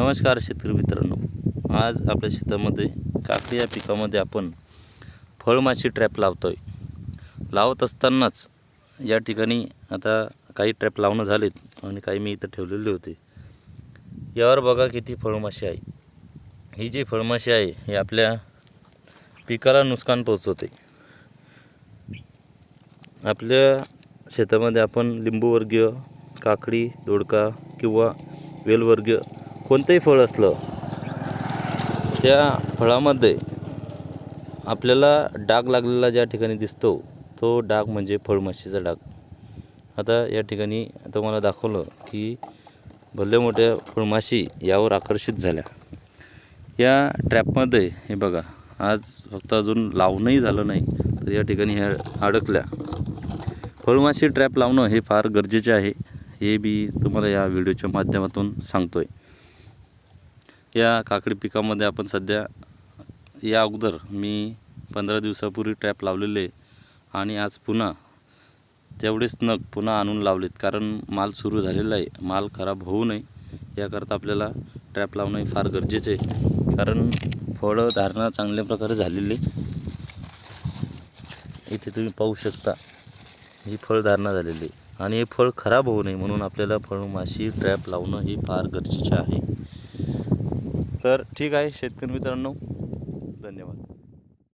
नमस्कार शेतकरी मित्रांनो. आज आपल्या शेतामध्ये काकडी या पिकामध्ये आपण फळमाशी ट्रॅप लावतो आहे लावत असतानाच या ठिकाणी आता काही ट्रॅप लावणं झालेत आणि काही मी इथं ठेवलेले होते. यावर बघा किती फळमाशी आहे. ही जी फळमाशी आहे ही आपल्या पिकाला नुकसान पोचवते आपल्या शेतामध्ये आपण लिंबूवर्गीय काकडी दोडका किंवा वेलवर्गीय कोणतंही फळ असलं त्या फळामध्ये आपल्याला डाग लागलेला ज्या ठिकाणी दिसतो तो डाग म्हणजे फळमाशीचा डाग. आता या ठिकाणी तुम्हाला दाखवलं की भले मोठ्या फळमाशी यावर आकर्षित झाल्या. या ट्रॅपमध्ये हे बघा आज फक्त अजून लावणंही झालं नाही तर या ठिकाणी ह्या अडकल्या. फळमाशी ट्रॅप लावणं हे फार गरजेचे आहे हे मी तुम्हाला या व्हिडिओच्या माध्यमातून सांगतो आहे या काकडी पिकामध्ये आपण सध्या या अगोदर मी पंधरा दिवसापूर्वी ट्रॅप लावलेले आणि आज पुन्हा तेवढेच नग पुन्हा आणून लावलेत. कारण माल सुरू झालेला आहे. माल खराब होऊ नये. याकरता आपल्याला ट्रॅप लावणं हे फार गरजेचे आहे. कारण फळं धारणा चांगल्या प्रकारे झालेली इथे तुम्ही पाहू शकता ही फळधारणा झालेली आहे. आणि हे फळ खराब होऊ नये म्हणून आपल्याला फळमाशी ट्रॅप लावणं हे फार गरजेचे आहे. तर ठीक आहे शेतकरी मित्रांनो धन्यवाद.